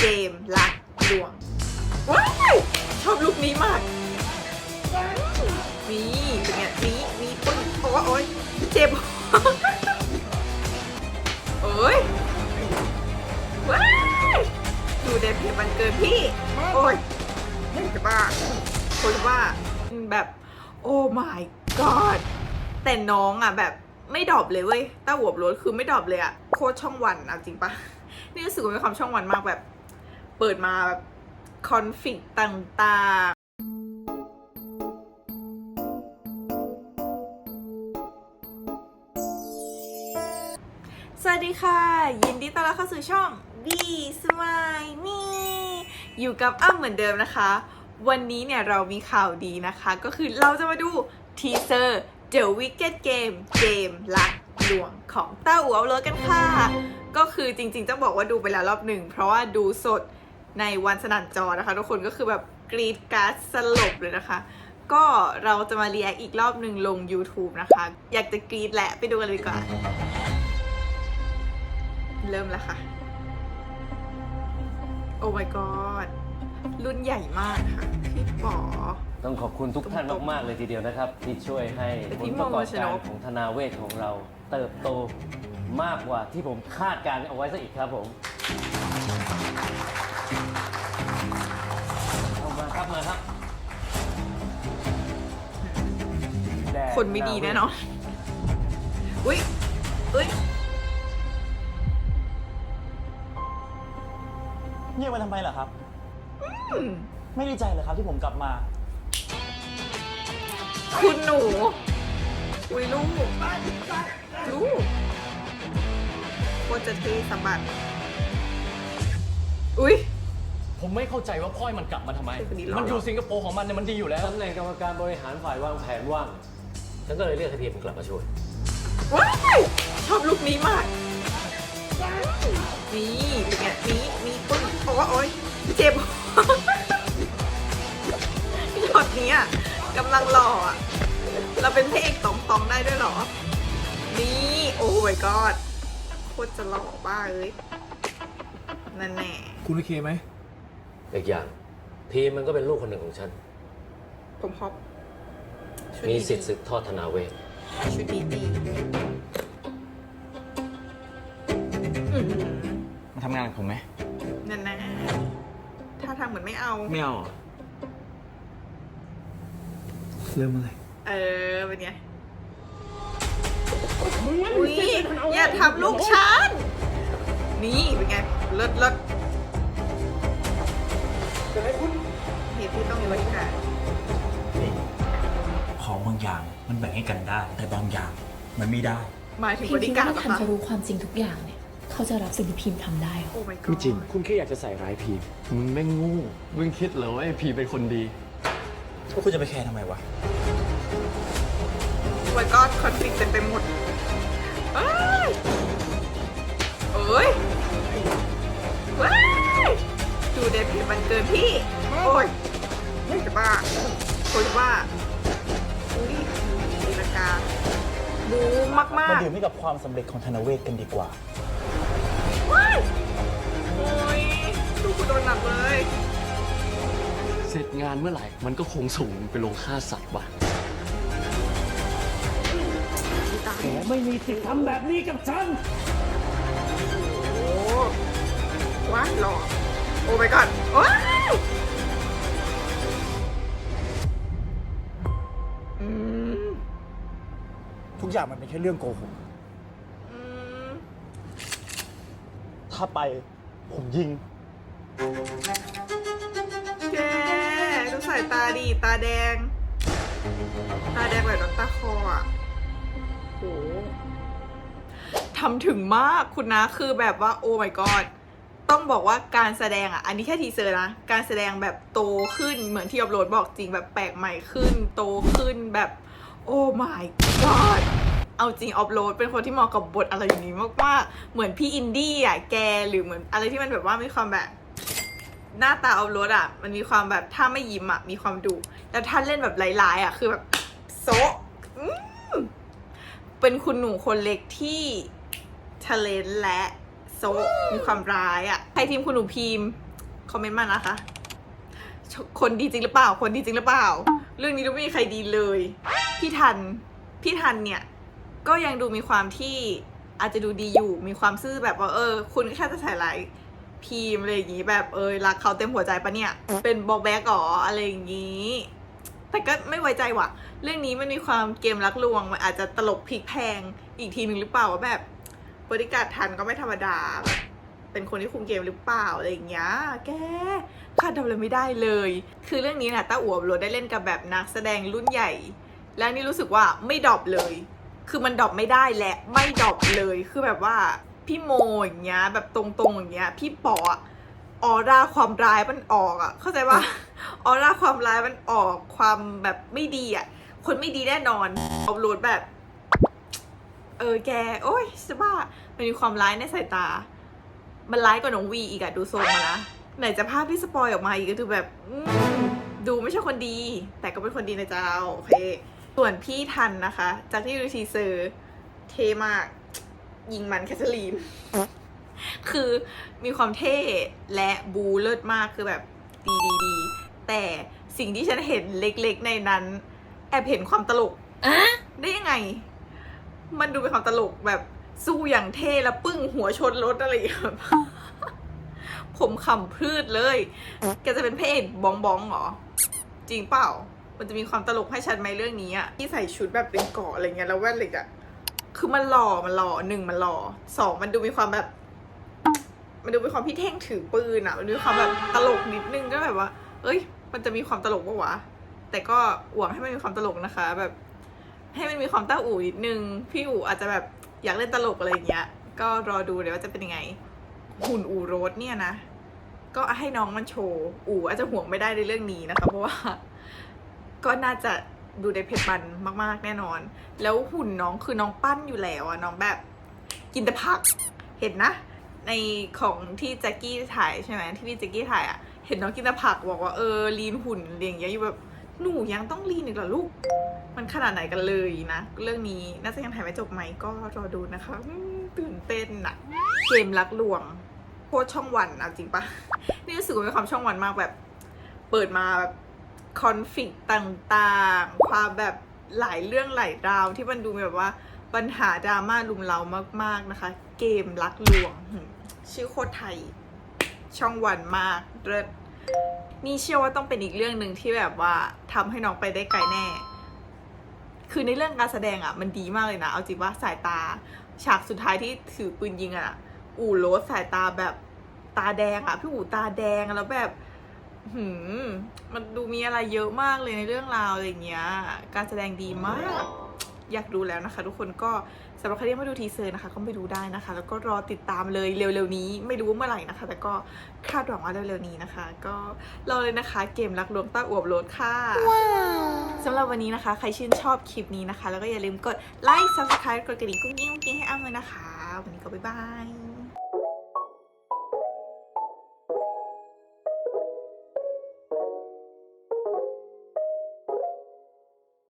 เกมรักลวง ว้ายชอบลุคนี้มากนี่เป็นไงนี่นี่ปึ้งโอ้ยโอ้ยเจ็บโอ้ยว้ายดูเดนเพจมันเกินพี่ โอ้ยจะบ้าคนจะบ้าแบบโอ้ my god แต่น้องอะแบบไม่ดรอปเลยเว้ยต้าหัวบรถคือไม่ดรอปเลยอะโคตรช่องวันเอาจริงปะนี่รู้สึกว่ามีความช่องวันมากแบบ เปิดมาแบบคอนฟ lict ต่างๆ สวัสดีค่ะ ยินดีต้อนรับเข้าสู่ช่อง B Smile Me อยู่กับอ้ำเหมือนเดิมนะคะ วันนี้เนี่ยเรามีข่าวดีนะคะ ก็คือเราจะมาดูทีเซอร์ The Wicked Game เกมลักลวงของต้าอู่เอาเลยกันค่ะ ก็คือจริงๆต้องบอกว่าดูไปแล้วรอบหนึ่ง เพราะว่าดูสด ในวันสนั่นจอนะคะ ทุกคนก็คือแบบกรีดการ์ดสลบเลยนะคะ ก็เราจะมาเรียกอีกรอบหนึ่งลง YouTube นะคะ อยากจะกรีดแหละไปดูกันเลยดีกว่า เริ่มแล้วค่ะ โอ้ my god รุ่นใหญ่มากค่ะ พี่ป๋อ ต้องขอบคุณทุกท่านมาก ๆ เลยทีเดียวนะครับ ที่ช่วยให้ผลประกอบการของธนาเวทของเรา เติบโตมากกว่าที่ผมคาดการณ์เอาไว้ซะอีกครับผม คนไม่ดีแน่นอนอุ้ยอุ้ยเงียบไปทำไมล่ะครับ อืมไม่ดีใจเหรอครับที่ผมกลับมา คุณหนู อุ้ยลูก ลูกโคตรจะเทสะบัดอุ้ย ผมไม่เข้าใจว่าพ่อยมันกลับมาทำไม คนนี้หล่อ มันอยู่สิงคโปร์ของมันเนี่ยมันดีอยู่แล้ว ตำแหน่งกรรมการบริหารฝ่ายวางแผนว่าง ฉันก็เลยเรียกให้พีมกลับมาช่วย ว้ายชอบลุคนี้มากนี่เป็นไงนี่นี่ปึ้งโอ้ยโอ้ยเจ็บช็อตนี้อะกำลังหล่ออะเราเป็นพระเอกตองตองๆได้ด้วยเหรอ นี่ โอ้ my god โคตรจะหล่อบ้าเลยนั่นแน่คุณโอเคไหมอีกอย่าง พีมมันก็เป็นลูกคนหนึ่งของฉัน ผมฮอป ชุดมีดีสิทธิ์สืบทอดธนาเวทชุดดีดีอื้อหือมาทำงานกับผมไหมนั่นแน่ถ้าทางเหมือนไม่เอา ไม่เอาเริ่มอะไรเออ เป็นไง อุ้ยอย่าทำลูกฉัน นี่เป็นไงเลิศเลิศเหตุที่ต้องมีบริการข องบางอย่างมันแบ่งให้กันได้ แต่บางอย่างมันไม่ได้ หมายถึงพิบมริคิดกาว่ารเหรถ้าอทันคะจะรู้ความจริงทุกอย่างเนี่ย เขาจะรับสิ่งที่พิมพ์ทำได้เหรอโอ้ my god ไม่จริง คุณแค่อยากจะใส่ร้ายพีมมึงไม่งโงูมึงคิดเหรอว่าไอ้พีมเป็นคนดีพวกคุณจะไปแคร์ทำไมวะโอ้ my god คอนฟ lict เต็มไปหมดเอ้ยเอ้ยว้ายดูเดนเพจมันเกินพี่ โอ้ยจะบ้าคนจะบ้าอุ้ย ตีลังกาบูมากมากมาดื่มให้กับความสำเร็จของธนเวทกันดีกว่าๆว้ายโอ้ยดูกูโดนหนักเลย เสร็จงานเมื่อไหร่ มันก็คงส่งมึงไปลงฆ่าสัตว์ว่ะตายไม่มีสิทธิ์ทำแบบนี้กับฉัน โอ้ว้ายหล่อโอ้ my god ว้าย อย่างมันเป็นแค่เรื่องโกหกอืมถ้าไปผมยิง แกดูสายตาดีตาแดง ตาแดงแบบน้ำตาคออะโหทำถึงมากคุณนะคือแบบว่าโอ้ my god ต้องบอกว่าการแสดงอะ อันนี้แค่ทีเซอร์นะ การแสดงแบบโตขึ้นเหมือนที่อัพโหลดบอกจริงแบบแปลกใหม่ขึ้น โตขึ้นแบบ โอ้ my god เอาจริงออฟโหลดเป็นคนที่เหมาะกับบทอะไรอย่างนี้มากๆเหมือนพี่อินดี้อะแกหรือเหมือนอะไรที่มันแบบว่ามีความแบบหน้าตาออฟโรดอะ มันมีความแบบถ้าไม่ยิ้มอะมีความดุแล้วท่านเล่นแบบร้ายๆอะคือแบบโซะเป็นคุณหนูคนเล็กที่ทะเลนและโซะมีความร้ายอะใครทีมคุณหนูพิมพ์คอมเมนต์มานะคะ คนดีจริงหรือเปล่า คนดีจริงหรือเปล่า เรื่องนี้ดูไม่มีใครดีเลย พี่ทัน พี่ทันเนี่ย ก็ยังดูมีความที่อาจจะดูดีอยู่ มีความซื่อแบบว่าเออ คุณแค่จะใส่ไลค์พีมอะไรอย่างงี้แบบเออรักเขาเต็มหัวใจปะเนี่ย เป็นบอกแบกอ๋ออะไรอย่างงี้ แต่ก็ไม่ไว้ใจว่ะ เรื่องนี้มันมีความเกมรักลวงมันอาจจะตลกพลิกแพงอีกทีหนึ่งหรือเปล่าว่าแบบบริการทันก็ไม่ธรรมดาแบบเป็นคนที่คุมเกมหรือเปล่าอะไรอย่างเงี้ย แกคาดเดาเลยไม่ได้เลย คือเรื่องนี้นะต้าอัวโรได้เล่นกับแบบนักแสดงรุ่นใหญ่ แล้วนี่รู้สึกว่าไม่ดรอปเลย คือมันดรอปไม่ได้และไม่ดรอปเลยคือแบบว่าพี่โมอย่างเงี้ยแบบตรงๆอย่างเงี้ยพี่ปออะออร่าความร้ายมันออกอะเข้าใจปะออร่าความร้ายมันออกความแบบไม่ดีอะคนไม่ดีแน่นอนเอาโหลดแบบ เออแก โอ้ยสบ้ามันมีความร้ายในสายตา มันร้ายกว่าน้องวีอีกอะดูทรงมานะไหนจะภาพที่สปอยออกมาอีกก็คือแบบอืมดูไม่ใช่คนดี แต่ก็เป็นคนดีนะเจ้าโอเค ส่วนพี่ทันนะคะ จากที่ดูทีเซอร์เท่มาก ยิงมันแคทเธอรีน คือมีความเท่และบูเลิศมากคือแบบดีดีดีแต่สิ่งที่ฉันเห็นเล็กๆในนั้น แอบเห็นความตลกได้ยังไง มันดูเป็นความตลกแบบสู้อย่างเท่แล้วปึ้งหัวชนรถอะไรอย่างเงี้ยแบบผมขำพืชเลย แกจะเป็นพระเอกบองบองเหรอ จริงเปล่า มันจะมีความตลกให้ฉันไหมเรื่องนี้อะที่ใส่ชุดแบบเป็นเกาะอะไรเงี้ยแล้วแว่นเหล็กอะคือมันหล่อมันหล่อหนึ่งมันหล่อสองมันดูมีความแบบ มันดูมีความพี่เท่งถือปืนอะมันดูมีความแบบตลกนิดนึงก็แบบว่า เอ้ย มันจะมีความตลกปะวะแต่ก็หวังให้มันมีความตลกนะคะ แบบ ให้มันมีความต้าอู่นิดนึงพี่อู่อาจจะแบบอยากเล่นตลกอะไรอย่างเงี้ย ก็รอดูเดี๋ยวว่าจะเป็นยังไง หุ่นอู่โรสเนี่ยนะก็ให้น้องมันโชว์อู่อาจจะห่วงไม่ได้ในเรื่องนี้นะคะ เพราะว่า ก็น่าจะดูในเพจบันมาก ๆ แน่นอน แล้วหุ่นน้องคือน้องปั้นอยู่แล้วอะน้องแบบกินแต่ผัก เห็นนะ ในของที่แจ็คกี้ถ่ายใช่ไหมที่พี่แจ็คกี้ถ่ายอะเห็นน้องกินแต่ผักบอกว่าเออลีนหุ่นอะไรอย่างเงี้ยอยู่แบบหนูยังต้องลีนอีกเหรอลูก มันขนาดไหนกันเลยนะ เรื่องนี้น่าจะยังถ่ายไม่จบไหมก็รอดูนะคะตื่นเต้นอะเกมรักลวงโคตรช่องวันเอาจริงปะนี่รู้สึกว่ามีความช่องวันมากแบบ เปิดมาแบบ คอนฟ lict ต่างๆ ความแบบหลายเรื่องหลายราวที่มันดูแบบว่าปัญหาดราม่าลุมเรามาก ๆนะคะ เกมรักลวง ชื่อโคตรไทย ช่องวันมากเลิศนี่เชื่อว่าต้องเป็นอีกเรื่องหนึ่งที่แบบว่าทำให้น้องไปได้ไกลแน่ คือในเรื่องการแสดงอะ มันดีมากเลยนะ เอาจริงว่าสายตา ฉากสุดท้ายที่ถือปืนยิงอะ อู่โรสสายตาแบบตาแดงอะ พี่อู่ตาแดงแล้วแบบ หืมมันดูมีอะไรเยอะมากเลยในเรื่องราวอะไรอย่างเงี้ย การแสดงดีมาก อยากดูแล้วนะคะ ทุกคนก็สำหรับใครที่ยังไม่ดูทีเซอร์นะคะ ก็ไปดูได้นะคะ แล้วก็รอติดตามเลยเร็วๆนี้ ไม่รู้ว่าเมื่อไหร่นะคะ แต่ก็คาดหวังว่าเร็วๆนี้นะคะ ก็รอเลยนะคะเกมรักลวงต้าอวบโรดค่ะสำหรับวันนี้นะคะ ใครชื่นชอบคลิปนี้นะคะ แล้วก็อย่าลืมกดไลค์ subscribe กดกระดิ่งกุ้งกิ้งกุ้งกิ้งให้อ้ำเลยนะคะ วันนี้ก็บ๊ายบาย